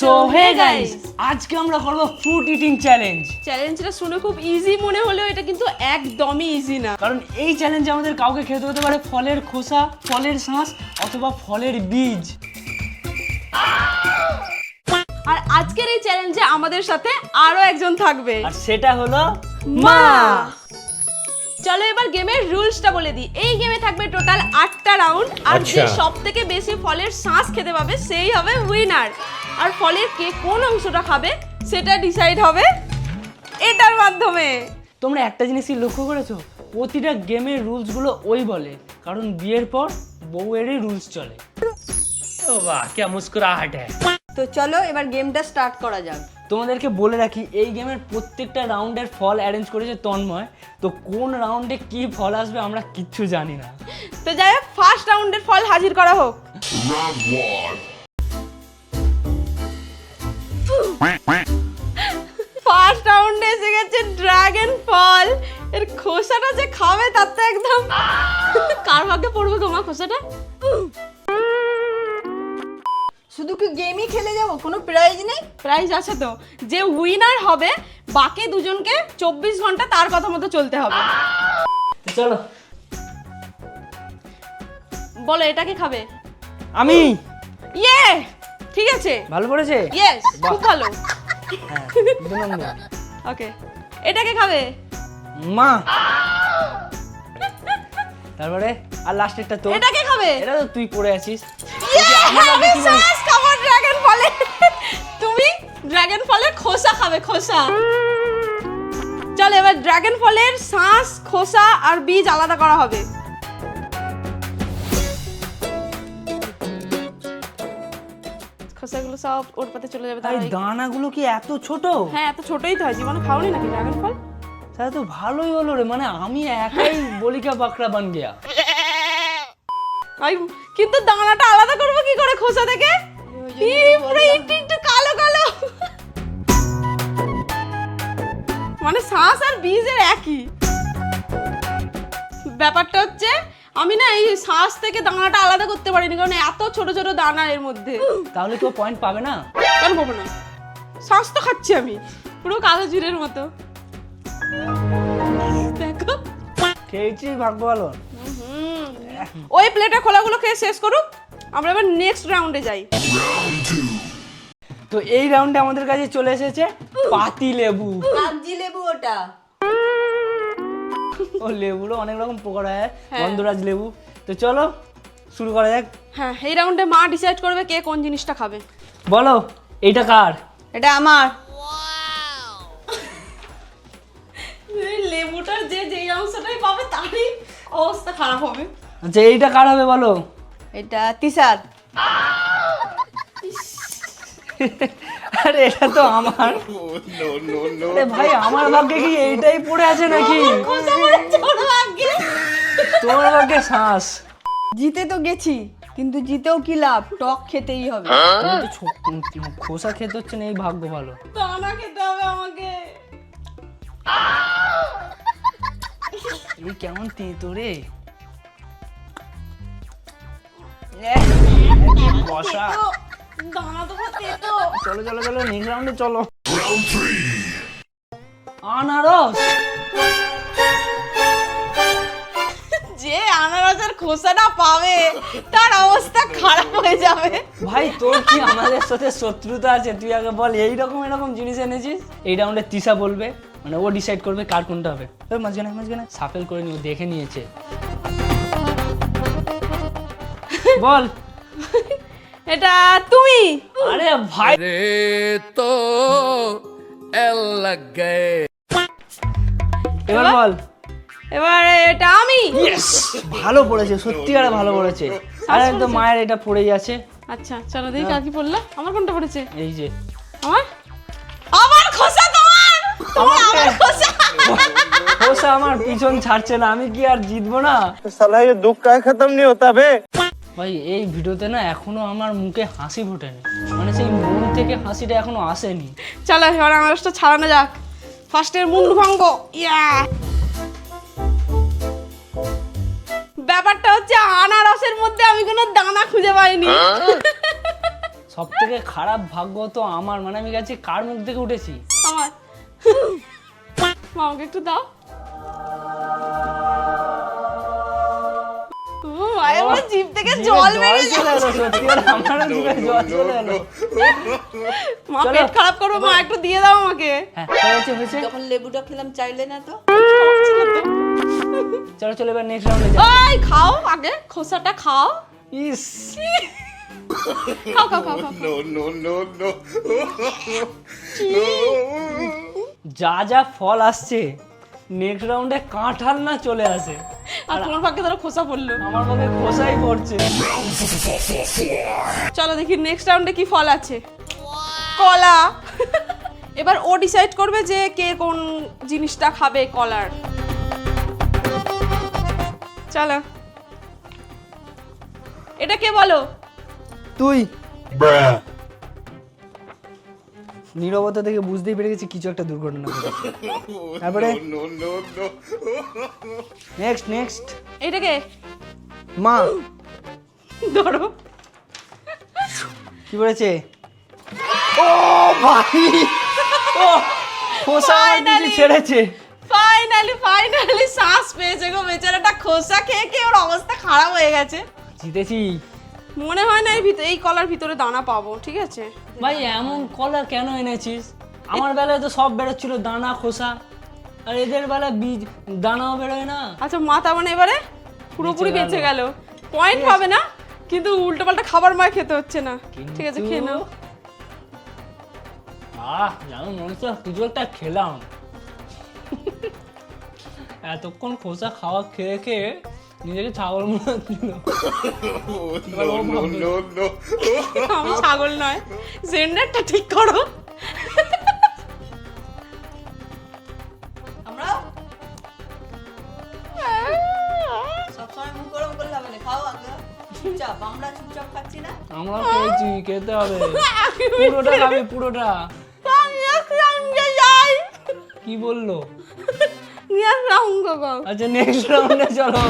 So hey guys আজকে আমরা করব ফ্রুট ইটিং চ্যালেঞ্জ চ্যালেঞ্জটা শুনে খুব ইজি মনে হলেও এটা কিন্তু একদমই ইজি না। কারণ এই চ্যালেঞ্জে আমাদের কাউকে খেতে হতে পারে ফলের খোসা ফলের শাঁস অথবা ফলের বীজ। আর আজকের এই চ্যালেঞ্জে আমাদের সাথে আরও একজন থাকবে। আর সেটা হলো মা। চলো এবার গেমের রুলসটা বলে দিই। এই গেমে থাকবে টোটাল আটটা রাউন্ড আর যে আচ্ছা। সব থেকে বেশি ফলের শ্বাস খেতে পাবে সেই হবে উইনার আর ফলের কে কোন অংশটা খাবে সেটা ডিসাইড হবে এটার মাধ্যমে। তোমরা একটা জিনিসই লক্ষ্য করেছ প্রতিটা গেমের রুলসগুলো ওই বলে কারণ বিয়ের পর বউয়েরই রুলস চলে। ও বাহ কে মুস্কুরাহাট হ্যায়। তো চলো এবার গেমটা স্টার্ট করা যাক। তোমাদেরকে বলে রাখি এই গেমের প্রত্যেকটা রাউন্ডের ফল অ্যারেঞ্জ করেছে তন্ময়। তো কোন রাউন্ডে কি ফল আসবে আমরা কিচ্ছু জানি না। তো যাই হোক ফার্স্ট রাউন্ডের ফল হাজির করা হোক। ফার্স্ট রাউন্ডে এসে গেছে ড্রাগন ফল এর খোসাটা যে খাবে তার তো একদম কার ভাগ্যে পড়বে তোমার খোসাটা? শুধু কি গেমই খেলে যাব? কোনো প্রাইজ নেই? প্রাইজ আছে তো। যে উইনার হবে বাকি দুজনকে চব্বিশ ঘণ্টা তার কথা মতো চলতে হবে। তো চলো। বলো এটাকে খাবে? আমি। ইয়ে! ঠিক আছে। ভালো পড়েছে? ইয়েস খুব ভালো। হ্যাঁ ওকে এটাকে খাবে? মা। তারপরে আর লাস্টেরটা তো এটাকে খাবে? এটা তো তুই পড়ে আছিস। ড্রাগন ফলের খোসা খাবে খোসা। চল এবার ড্রাগন ফলের শাঁস খোসা আর বীজ আলাদা করা হবে। খোসাগুলো সব ওর পাতে চলে যাবে তাহলে দানাগুলো কি এত ছোট? হ্যাঁ এত ছোটই তো হয় জীবনে খাওনি নাকি ড্রাগন ফল তাহলে তো ভালোই হলো রে মানে আমি একাই বলিকা বাকরা বান গিয়া। আই কিন্তু দানাটা আলাদা করব কি করে খোসা থেকে? মানে শ্বাস আর বীজের একই। ব্যাপারটা হচ্ছে আমি না এই শ্বাস থেকে দানাটা আলাদা করতে পারিনি কারণ এত ছোট ছোট দানা এর মধ্যে। তাহলে তো পয়েন্ট পাবে না? কেন পাবো না? শ্বাস তো খাচ্ছি আমি পুরো কালো জিরের মতো। দেখো। খেয়েছি ভাগ্য ভালো ওই প্লেটে খোলাগুলো খেয়ে শেষ করুক আমরা এবার নেক্সট রাউন্ডে যাই. তো এই রাউন্ডে আমাদের কাছে চলে এসেছে পাতি লেবু। কাগজি লেবু ওটা। ও লেবুরও অনেক রকম প্রকার হয় হ্যাঁ। গন্ধরাজ লেবু। তো চলো শুরু করা যাক। হ্যাঁ এই রাউন্ডে মা ডিসাইড করবে কে কোন জিনিসটা খাবে। বলো এইটা কার? এটা আমার। লেবুটার যে যেই অংশটাই পাবে তারই অবস্থা খারাপ হবে। আচ্ছা এইটা কার হবে বলো? এটা তিসার। আরে এটা তো আমার. আরে ভাই আমার ভাগ্যে কি এইটাই পড়ে আছে নাকি? তোমার ভাগ্যে? শ্বাস। জিতে তো গেছি কিন্তু জিতেও কি লাভ? টক খেতেই হবে। ছো- খোসা খেতে হচ্ছে না এই ভাগ্য ভালো। দানা খেতে হবে আমাকে। এই কেমন তেতো রে? বসা? তো তো। তেতো চলো চলো চলো নেক্সট রাউন্ডে চলো. আনারস। যে আনারসের খোসাটা পাবে তার অবস্থা খারাপ হয়ে যাবে। ভাই তোর কি আমাদের সাথে শত্রুতা আছে? তুই আগে বল এইরকম এরকম জিনিস এনেছিস? এই রাউন্ডে তিসা বলবে মানে ও ডিসাইড করবে কার কোনটা হবে। ওই মাঝখানে মাঝখানে। সাফেল করে নিও দেখে নিয়েছে। বল। এটা তুমি। আরে ভাই। রে তো এল লাগে। এবার বল। এবার এটা আমি। ভালো পড়েছে সত্যি আরে ভালো পড়েছে। আরে তো মায়ের এটা পড়েই আছে। আচ্ছা চলো দেখি কাকি পড়ল। আমার কোনটা পড়েছে? এই যে। আমার? আমার খোসা তোমার! তোমার আমার খোসা! খোসা আমার পিছন ছাড়ছে না আমি কি আর জিতবো না? সালাই দুঃখ কা খতম নি হতাবে ভাই এই ভিডিওতে না এখনও আমার মুখে হাসি ফোটেনি। মানে সেই মন থেকে হাসিটা এখনও আসেনি। চলো এবার আনারসটা ছাড়ানো যাক। ফার্স্টের মুন্ডু ভাঙ্গ ইয়া। ব্যাপারটা হচ্ছে আনারসের মধ্যে আমি কোনো দানা খুঁজে পাইনি। সব থেকে খারাপ ভাগ্য তো আমার মানে আমি গেছি কার মুখ থেকে উঠেছি? আমার। মা, আমাকে একটু দাও। আমার জিভ থেকে জল বেরিয়ে আমারও জিভে জল চলে এলো। মা পেট খারাপ করব মা একটু দিয়ে দাও আমাকে। হ্যাঁ হয়েছে হয়েছে। যখন লেবুটা খেলাম চাইলে না তো। চলো চলো এবার নেক্সট রাউন্ডে যাই। ওই খাও আগে খোসাটা খাও। ইস। খাও খাও খাও. যা যা ফল আসছে নেক্সট রাউন্ডে কাঁঠাল না চলে আসে। আর তোমার ভাগ্যে ধরো খোসা পড়ল। আমার মধ্যে খোসাই পড়ছে। চলো দেখি নেক্সট রাউন্ডে কি ফল আছে। কলা। এবার ও ডিসাইড করবে যে কে কোন জিনিসটা খাবে কলার। চলো। এটা কে বলো? তুই. নীরবতা থেকে বুঝতেই পেরে গেছি কিছু একটা দুর্ঘটনা ঘটেছে। তারপরে. নেক্সট নেক্সট এটা কে? মা। ধরো। কি বলেছে? ও ভাই! ও খোসা ছেড়েছে। ফাইনালি ফাইনালি শ্বাস পেয়েছে গো বেচারাটা। খোসা খেয়ে খেয়ে ওর অবস্থা খারাপ হয়ে গেছে। জিতেছি। মনে হয় না এই ভিতরে এই কলার ভিতরে দানা পাবো ঠিক আছে? ভাই এমন কলা কেন এনেছিস? আমার বেলায় তো সব বেরোচ্ছিল দানা খোসা। আর এদের বেলা বীজ দানাও বেরোয় না। আচ্ছা মাথা মানে এবারে পুরোপুরি বেঁচে গেল। পয়েন্ট পাবে না কিন্তু উল্টো পাল্টা খাবার মার খেতে হচ্ছে না। ঠিক আছে খেয়ে নাও। আহ জানো মনে হচ্ছে কিছু একটা খেলাম। এতক্ষণ খোসা খাওয়া খেয়ে খেয়ে নিজেকে ছাগল মনে আমি ছাগল নয় জেন্ডারটা ঠিক করো। আমরা? খেয়েছি খেতে হবে। পুরোটা পুরোটা। কি বলল? নিয়ে আসলাম গো। আচ্ছা নেক্সট রাউন্ডে চলো।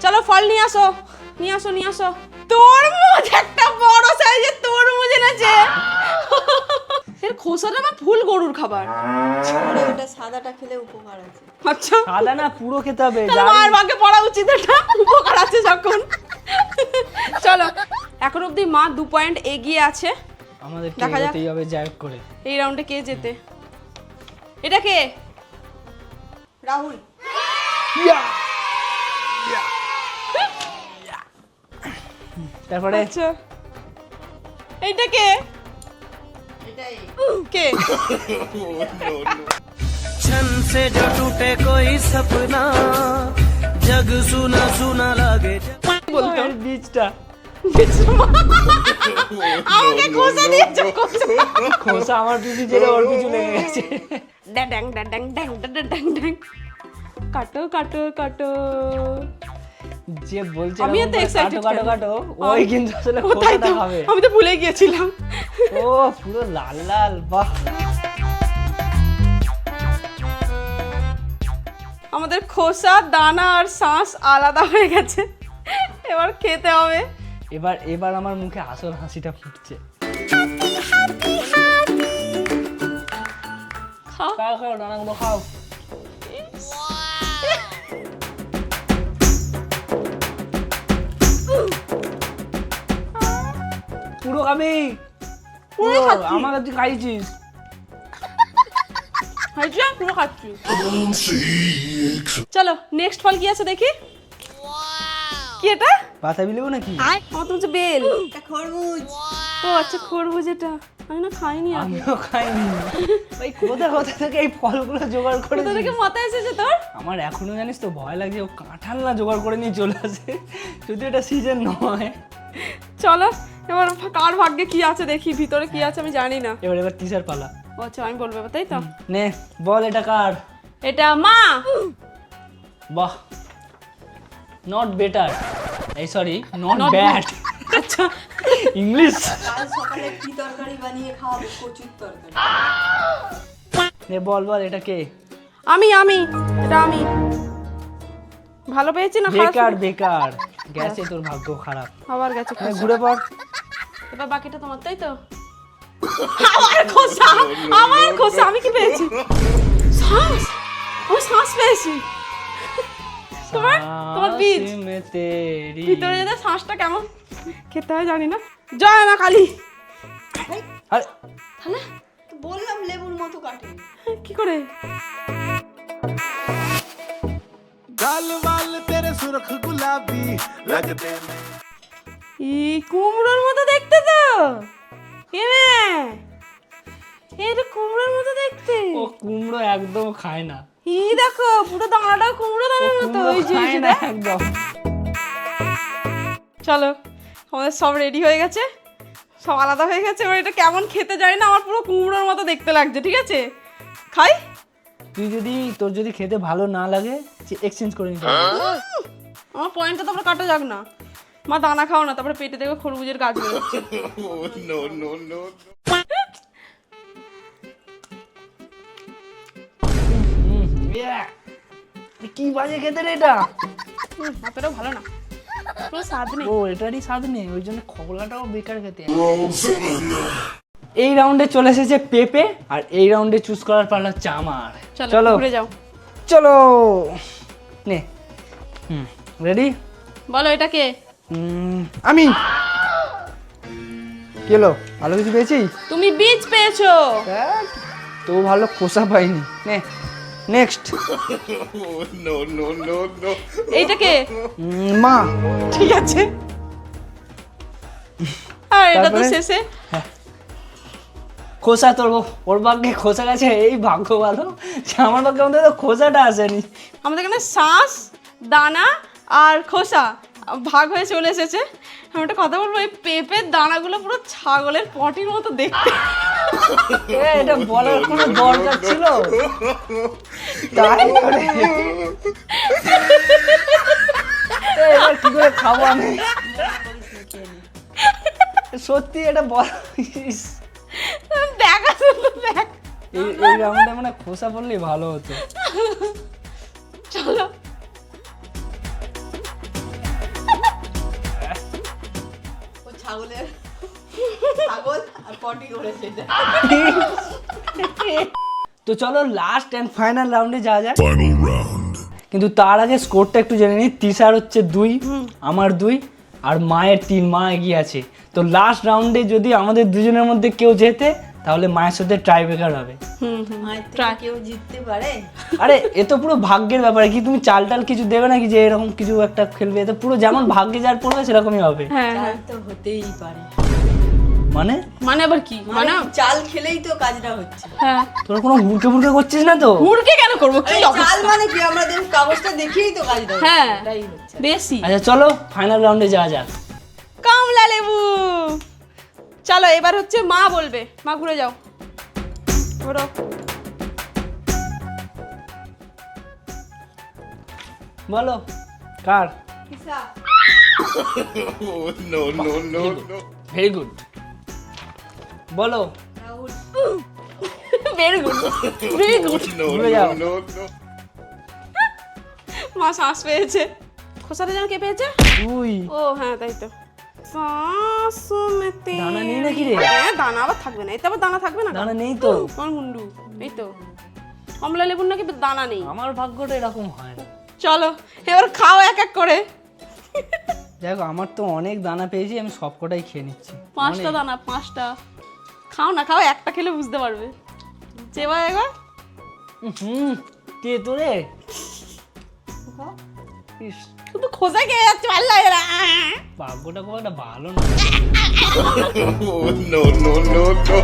চলো ফল নিয়ে আসো নিয়ে আসো নিয়ে আসো। তরমুজ একটা বড় সাইজের তরমুজ এনেছে। এর খোসাটা না ফুল গরুর খাবার। ওটা সাদাটা খেলে উপকার আছে। আচ্ছা। সাদা না পুরো খেতে হবে। তাহলে যার- মায়ের পড়া উচিত এটা উপকার আছে যখন। চলো এখন অবধি মা দু পয়েন্ট এগিয়ে আছে। আমাদের দেখা যাক। হবে করে। এই রাউন্ডে কে যেতে এটা কে? রাহুল তারপরে আচ্ছা এইটা কে এটাই কে छन से जो टूटे कोई सपना जग सुना सुना लागे বলতো এর বীজটা আমাকে খোসা দিয়েছ খোসা আমার পিছু জেলে ওর পিছু লেগে গেছে। ড্যাং ড্যাং ড্যাং ড্যাং ড্যাং ড্যাং কাটো কাটো কাটো। যে বলছে আমি তো এক্সাইটেড কাটো কাটো ওই কিন্তু আসলে তো হবে আমি তো ভুলে গিয়েছিলাম। ও পুরো লাল লাল বাহ। আমাদের খোসা দানা আর শাঁস আলাদা হয়ে গেছে। এবার খেতে হবে। এবার এবার আমার মুখে আসল হাসিটা ফুটছে। খাও। খাও দানাগুলো খাও। পুরো খাবি? পুরো। আমাকে তুই খাইছিস? পুরো খাচ্ছি। চলো নেক্সট ফল কি আছে দেখি? কি এটা? বাতাবি লেবু নাকি? আমার তো হচ্ছে বেল? এটা খরমুজ ও আচ্ছা খরবুজ এটা। আমি না খাইনি আমিও খাইনি। ভাই কোথা কোথা থেকে এই ফলগুলো জোগাড় করে কোথা থেকে মাথায় এসেছে তোর? আমার এখনও জানিস তো ভয় লাগছে ও কাঁঠাল না জোগাড় করে নিয়ে চলে আসে। যদি এটা সিজন নয়। চলো এবার কার ভাগ্যে কি আছে দেখি ভিতরে কি আছে আমি জানি না। এবার এবার টিচার পালা। ও আচ্ছা আমি বলব তাই তো? নে বল এটা কার? এটা মা! বাহ নট বেটার এই সরি নট Not ব্যাড আচ্ছা ইংলিশ কাল সকালে কি তরকারি বানিয়ে খাওয়াবো? কচুর তরকারি। নে বল বল এটা কে? আমি আমি এটা আমি। ভালো পেয়েছি না বেকার বেকার। গেছে তোর ভাগ্য খারাপ। আবার গেছে খোসা। ঘুরে পড়। এবার বাকিটা তোমার তাই তো? আমার খোসা আমার খোসা আমি কি পেয়েছি? শ্বাস আমি শ্বাস পেয়েছি। তোমার তোমার বীজ। ভিতরে যেতে শ্বাসটা কেমন? খেতে হয় জানি না। জয় মা কালী। তাহলে বললাম লেবুর মতো কাটে। কি করে? ই কুমড়োর মতো দেখতে তো। কুমড়োর মতো দেখতে। ও কুমড়ো একদম খায় না। ই দেখো পুরো দাঁড়াটা কুমড়ো দামের মতো ওই যে। একদম। চলো আমাদের সব রেডি হয়ে গেছে? সব আলাদা হয়ে গেছে? এবার এটা কেমন খেতে যায় না আমার পুরো কুমড়োর মতো দেখতে লাগছে ঠিক আছে? খাই? তুই যদি তোর যদি খেতে ভালো না লাগে এক্সচেঞ্জ করে নিতে আমার পয়েন্টটা তারপরে কাটা যাক না। মা দানা খাও না তারপরে পেটে দেখবে খরবুজের গাছ বেরোচ্ছে কি বাজে খেতে রে এটা? হুম, অতটাও ভালো না। পুরো স্বাদ নেই। ও এটারই স্বাদ নেই ওই জন্য খবলাটাও বেকার খেতে। এই রাউন্ডে চলে এসেছে পেপে আর এই রাউন্ডে চুজ করার চামার। চলো চলো। ঘুরে যাও। চলো। নে। হুম রেডি বলো এটা কে? আমি। কি হলো? ভালো কিছু পেয়েছি তুমি বীজ পেয়েছ। তো ভালো খোসা পাইনি। নে। নেক্সট এইটাকে? মা। ঠিক আছে। আর এটা তো শেষে। খোসা তোর ওর ভাগ্যে খোসা গেছে এই ভাগ্য ভালো। আমার ভাগ্যে আমাদের তো খোসাটা আসেনি। আমাদের এখানে শ্বাস দানা আর খোসা। ভাগ হয়ে চলে এসেছে। আমি একটা কথা বলব এই পেঁপের দানাগুলো পুরো ছাগলের পটির মতো দেখতে। এটা বলার কোনো দরকার ছিল? এবার কি করে খাব আমি? সত্যি এটা বল দেখা এই রাউন্ডে মানে খোসা পড়লেই ভালো হতো। চলো। ছাগলের ছাগল আর পটি করেছে। তো চলো লাস্ট এন্ড ফাইনাল রাউন্ডে যাওয়া যায় কিন্তু তার আগে স্কোরটা একটু জেনে নিই। তিসার হচ্ছে দুই আমার দুই আর মায়ের তিন মা এগিয়ে আছে। তো লাস্ট রাউন্ডে যদি আমাদের দুজনের মধ্যে কেউ জেতে তাহলে মায়ের সাথে ট্রাই বেকার হবে। হুম হুম মায়ের কেউ জিততে পারে? আরে এ তো পুরো ভাগ্যের ব্যাপারে কি তুমি চাল টাল কিছু দেবে নাকি যে এরকম কিছু একটা খেলবে? এ তো পুরো যেমন ভাগ্যে যার পড়বে সেরকমই হবে। হ্যাঁ হ্যাঁ। তো হতেই পারে। মানে? মানে আবার কি? মানে মানে চাল খেলেই তো কাজটা হচ্ছে। হ্যাঁ। তোরা কোনো মুরকে মুরকে করছিস না তো? মুরগি কেন করব? কি চাল মানে কি? আমাদের কাগজটা দেখেই তো কাজটা হ্যাঁ। বেশি। আচ্ছা চলো ফাইনাল রাউন্ডে যাওয়া যাক। কমলা লেবু! চলো এবার হচ্ছে মা বলবে। মা ঘুরে যাও। ঘোরো। বলো কার? no. ভেরি গুড বলো। ভেরি গুড ভেরি গুড ঘুরে যাও। মা শ্বাস পেয়েছে। খোসাটা যেন কে পেয়েছে? তুই ও হ্যাঁ তাই তো। শ্বাস মেতে দানা নেই নাকি রে? হ্যাঁ দানা আবার থাকবে না এতে আবার দানা থাকবে না দানা নেই তো। আমার মুন্ডু এই তো। কমলা লেবুর নাকি দানা নেই। আমার ভাগ্যটা এরকম হয় না। চলো এবার খাও এক এক করে। দেখো আমার তো অনেক দানা পেয়েছি আমি সব কটাই খেয়ে নিচ্ছি। পাঁচটা দানা পাঁচটা। খাও না খাও একটা খেলে বুঝতে পারবে। চেবা একবার। হুম কে তো রে ইস, শুধু খোঁজা খেয়ে যাচ্ছে ভালো লাগে না। ভাগ্যটা খুব একটা ভালো না। Oh, no, no, no, no.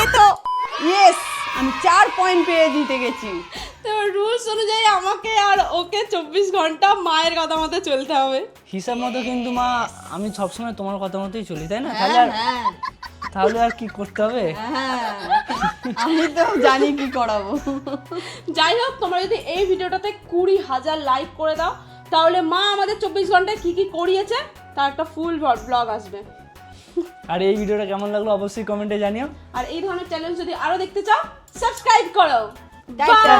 এই তো ইয়েস আমি চার পয়েন্ট পেয়ে জিতে গেছি। এবার রুলস অনুযায়ী আমাকে আর ওকে চব্বিশ ঘণ্টা মায়ের কথা মতো চলতে হবে। হিসাব মতো কিন্তু মা আমি সবসময় তোমার কথা মতোই চলি তাই না? তাহলে আর হ্যাঁ। তাহলে আর কি করতে হবে? হ্যাঁ আমি তো জানি কি করাবো। যাই হোক তোমরা যদি এই ভিডিওটাতে কুড়ি হাজার লাইক করে দাও তাহলে মা আমাদের চব্বিশ ঘন্টায় কি কি করিয়েছে তার একটা ফুল ব্লগ আসবে। আর এই ভিডিওটা কেমন লাগল অবশ্যই কমেন্টে জানিও। আর এই ধরনের চ্যানেল যদি আরও দেখতে চাও সাবস্ক্রাইব করো। টাটা।